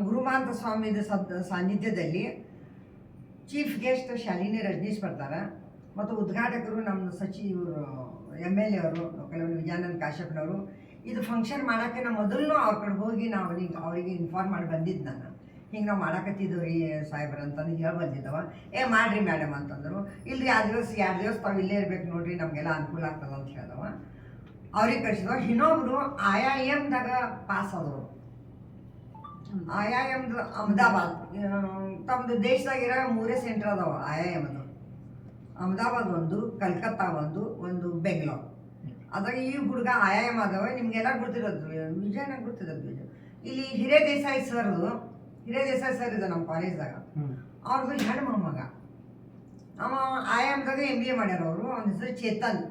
ವಿಶ್ವನಾಥ ಸ್ವಾಮಿದ ಸದ್, ಸಾನ್ನಿಧ್ಯದಲ್ಲಿ chief guest Shalini Rajneesh ಬರ್ತಾರೆ ಮತ್ತು ಉದ್ಘಾಟಕರು ನಮ್ಮ ಸಚಿವರು ಎಂ ಎಲ್ ಎ ಅವರು ಕೆಲವರು ವಿಜಯಾನಂದ ಕಾಶ್ಯಪ್ನವರು. ಇದು ಫಂಕ್ಷನ್ ಮಾಡೋಕ್ಕೆ ನಾವು ಮೊದಲು ಅವ್ರ ಕಡೆ ಹೋಗಿ ನಾವು ಅವ್ರಿಗೆ ಅವರಿಗೆ ಇನ್ಫಾರ್ಮ್ ಮಾಡಿ ಬಂದಿದ್ದು ನಾನು. ಹಿಂಗೆ ನಾವು ಮಾಡಕತ್ತಿದ್ದೀವಿ ರೀ ಸಾಹೇಬ್ರ ಅಂತಂದು ಹೇಳಿ ಬಂದಿದ್ದವ. ಏ ಮಾಡಿರಿ ಮೇಡಮ್ ಅಂತಂದರು. ಇಲ್ರಿ ಆ ದಿವಸ ಎರಡು ದಿವಸ ತಾವು ಇಲ್ಲೇ ಇರ್ಬೇಕು ನೋಡಿರಿ, ನಮಗೆಲ್ಲ ಅನುಕೂಲ ಆಗ್ತದೆ ಅಂತ ಹೇಳಿದವ. ಅವ್ರಿಗೆ ಕಳಿಸಿದವ. ಇನ್ನೊಬ್ರು ಐ ಎಮ್ದಾಗ ಪಾಸ್ ಆದವರು ಐ ಐ ಎಮ್ದು ಅಹಮದಾಬಾದ್. ತಮ್ಮದು ದೇಶದಾಗಿರೋ ಮೂರೇ ಸೆಂಟರ್ ಅದಾವ ಐ ಐ ಎಮ್ದು ಅಹಮದಾಬಾದ್ ಒಂದು ಕಲ್ಕತ್ತಾ ಒಂದು ಒಂದು ಬೆಂಗಳೂರು. ಅದಾಗ ಈ ಹುಡುಗ ಐ ಐ ಎಂ ಅದಾವ ನಿಮ್ಗೆಲ್ಲ ಗೊತ್ತಿರೋದು ವಿಜಯನ ಗೊತ್ತಿರೋದು ವಿಜಯ ಇಲ್ಲಿ ಹಿರೇ ದೇಸಾಯಿ ಸರ್ದು ಹಿರೇ ದೇಸಾಯಿ ಸರ್ ಇದೆ ನಮ್ಮ ಕಾಲೇಜ್ದಾಗ ಅವ್ರದ್ದು ಹೆಣ್ಣು ಮೊಮ್ಮಗ. ಅವ ಐ ಎಮ್ದಾಗ ಎಂ ಬಿ ಎ ಮಾಡ್ಯಾರ ಅವರು ಅವನ ಹೆಸರು ಚೇತನ್.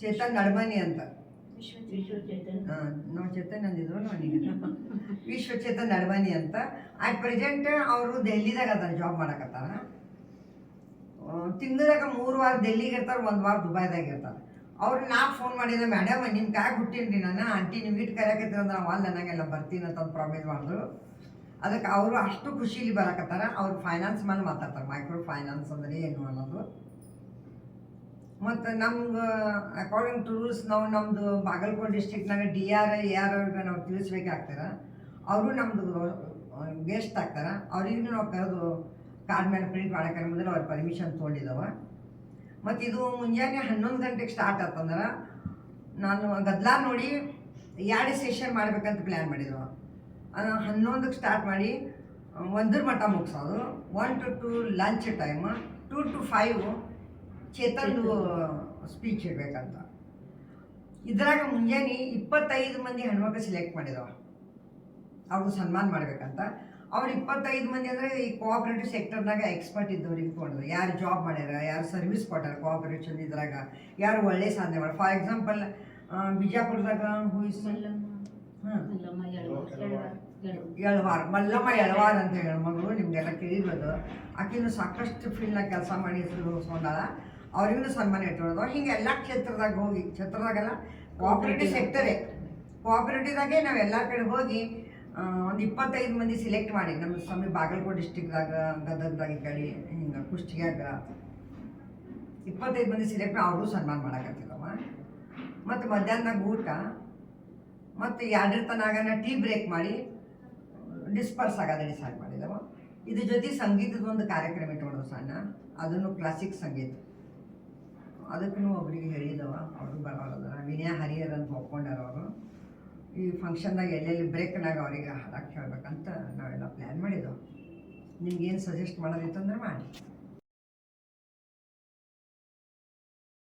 ಚೇತನ್ ನಡಮನಿ ಅಂತ. ನಾವು ಚೇತನ್ ನನಗೆ ವಿಶ್ವಚೇತನ್ ಅಡ್ವಾನಿ ಅಂತ. ಅಟ್ ಪ್ರೆಸೆಂಟ್ ಅವರು ದೆಹಲಿದಾಗ ಅದಾರ ಜಾಬ್ ಮಾಡಕತ್ತಾರ ತಿಂಗಳಾಗ ಮೂರು ವಾರ ಡೆಲ್ಲಿಗೆ ಇರ್ತಾರೆ, ಒಂದು ವಾರ ದುಬೈದಾಗ ಇರ್ತಾರೆ. ಅವ್ರು ನಾ ಫೋನ್ ಮಾಡಿದ್ರೆ ಮೇಡಮ್ ನಿಮ್ಮ ಕಾಯಿ ಹುಟ್ಟಿನ್ರಿ ನಾನು? ಆಂಟಿ ನೀವು ಇಟ್ಟು ಕರೆಯಕತ್ತೀರ ಅಂದ್ರೆ ನಾವು ಅಲ್ಲಿ ನನಗೆಲ್ಲ ಬರ್ತೀನಿ ಅಂತ ಪ್ರಾಮಿಸ್ ಮಾಡಿದ್ರು. ಅದಕ್ಕೆ ಅವರು ಅಷ್ಟು ಖುಷಿಲಿ ಬರಕತ್ತಾರ ಅವ್ರು ಫೈನಾನ್ಸ್ ಮೇಲೆ ಮಾತಾಡ್ತಾರೆ. ಮೈಕ್ರೋ ಫೈನಾನ್ಸ್ ಅಂದ್ರೆ ಏನು ಅನ್ನೋದು. ಮತ್ತು ನಮ್ಗೆ ಅಕಾರ್ಡಿಂಗ್ ಟು ರೂಲ್ಸ್ ನಾವು ನಮ್ಮದು ಬಾಗಲಕೋಟೆ ಡಿಸ್ಟಿಕ್ನಾಗ ಡಿ ಆರ್ ಎ ಆರ್ ಅವ್ರಿಗೆ ನಾವು ತಿಳಿಸ್ಬೇಕಾಗ್ತಾರ ಅವರು ನಮ್ಮದು ಗೆಸ್ಟ್ ಆಗ್ತಾರೆ. ಅವ್ರಿಗೂ ನಾವು ಕರೆದು ಕಾರ್ಡ್ ಮೇಲೆ ಪ್ರಿಂಟ್ ಮಾಡೋಕೆ ಮೊದಲು ಅವ್ರ ಪರ್ಮಿಷನ್ ತೊಗೊಂಡಿದ್ದಾವೆ ಮತ್ತು ಇದು ಮುಂಜಾನೆ ಹನ್ನೊಂದು ಗಂಟೆಗೆ ಸ್ಟಾರ್ಟ್ ಆತಂದ್ರೆ ನಾನು ಗದ್ಲಾ ನೋಡಿ ಎರಡು ಸೆಷನ್ ಮಾಡ್ಬೇಕಂತ ಪ್ಲ್ಯಾನ್ ಮಾಡಿದ್ರು ಹನ್ನೊಂದಕ್ಕೆ ಸ್ಟಾರ್ಟ್ ಮಾಡಿ, ಒಂದ್ರ ಮಟ್ಟ ಮುಗಿಸೋದು. One to two lunch time two to five ಚೇತನ್ದು speech ಇರ್ಬೇಕಂತ. ಇದ್ರಾಗ ಮುಂಜಾನೆ ಇಪ್ಪತ್ತೈದು ಮಂದಿ ಹೆಣ್ಮಕ್ಳು ಸೆಲೆಕ್ಟ್ ಮಾಡಿದವ. ಅವ್ರಿಗೆ ಸನ್ಮಾನ ಮಾಡ್ಬೇಕಂತ. ಅವ್ರು ಇಪ್ಪತ್ತೈದು ಮಂದಿ ಅಂದರೆ ಈ ಕೋಆಪರೇಟಿವ್ ಸೆಕ್ಟರ್ನಾಗ ಎಕ್ಸ್ಪರ್ಟ್ ಇದ್ದವ್ರು ಇಟ್ಕೊಂಡ್ರು ಯಾರು ಜಾಬ್ ಮಾಡ್ಯಾರ ಯಾರು ಸರ್ವಿಸ್ ಕೊಟ್ಟಾರ ಕೋಆಪರೇಷನ್ ಇದ್ರಾಗ ಯಾರು ಒಳ್ಳೆ ಸಾಧನೆ ಮಾಡ ಫಾರ್ ಎಕ್ಸಾಂಪಲ್ ಬಿಜಾಪುರದಾಗ ಹೂಯಿಸ್ ಎಳವಾರ್ ಮಲ್ಲಮ್ಮ ಎಳವಾರ್ ಅಂತ ಹೇಳಿ ಮಗಳು ನಿಮ್ಗೆಲ್ಲ ಕೇಳಿರೋದು ಆಕಿನೂ ಸಾಕಷ್ಟು ಫೀಲ್ಡ್ನಾಗ ಕೆಲಸ ಮಾಡಿ ಹೆಸರು ಅವ್ರಿಗೂ ಸನ್ಮಾನ ಇಟ್ಕೊಳ್ಳೋದು ಹಿಂಗೆ ಎಲ್ಲ ಕ್ಷೇತ್ರದಾಗ ಹೋಗಿ ಕ್ಷೇತ್ರದಾಗೆಲ್ಲ ಕೋಆಪರೇಟಿವ್ ಸೆಕ್ಟರೇ ಕೋಆಪರೇಟಿವ್ದಾಗೆ ನಾವು ಎಲ್ಲ ಕಡೆ ಹೋಗಿ ಒಂದು ಇಪ್ಪತ್ತೈದು ಮಂದಿ ಸಿಲೆಕ್ಟ್ ಮಾಡಿ. ನಮ್ಮ ಸ್ವಾಮಿ ಬಾಗಲಕೋಟೆ ಡಿಸ್ಟಿಕ್ದಾಗ ಗದಗದಾಗ ಈ ಕಡೆ ಹಿಂಗೆ ಕುಷ್ಟಿಯಾಗ ಇಪ್ಪತ್ತೈದು ಮಂದಿ ಸಿಲೆಕ್ಟ್ ಅವರು ಸನ್ಮಾನ ಮಾಡಕತ್ತಿದವ. ಮತ್ತು ಮಧ್ಯಾಹ್ನದಾಗ ಊಟ ಮತ್ತು ಎರಡರ ತನಾಗನ ಟೀ ಬ್ರೇಕ್ ಮಾಡಿ ಡಿಸ್ಪರ್ಸ್ ಆಗೋದ ಡಿಸೈಡ್ ಮಾಡಿದವ. ಇದ್ರ ಜೊತೆ ಸಂಗೀತದ ಒಂದು ಕಾರ್ಯಕ್ರಮ ಇಟ್ಕೊಂಡು ಸಣ್ಣ. ಅದನ್ನು ಕ್ಲಾಸಿಕ್ ಸಂಗೀತ. ಅದಕ್ಕೂ ಒಬ್ರಿಗೆ ಹೇಳಿದವ, ಅವರು ಬರೋಲ್ಲ ವಿನಯ ಹರಿಹರ್ ಅಂತ ಒಪ್ಕೊಂಡಾರ ಅವರು. ಈ ಫಂಕ್ಷನ್ದಾಗ ಎಲ್ಲೆಲ್ಲಿ ಬ್ರೇಕ್ನಾಗ ಅವರಿಗೆ ಹಾಡಕ್ಕೆ ಹೇಳ್ಬೇಕಂತ ನಾವೆಲ್ಲ ಪ್ಲ್ಯಾನ್ ಮಾಡಿದ್ದೆವು ನಿಮ್ಗೇನು ಸಜೆಸ್ಟ್ ಮಾಡೋದಿತ್ತಂದ್ರೆ ಮಾಡಿ.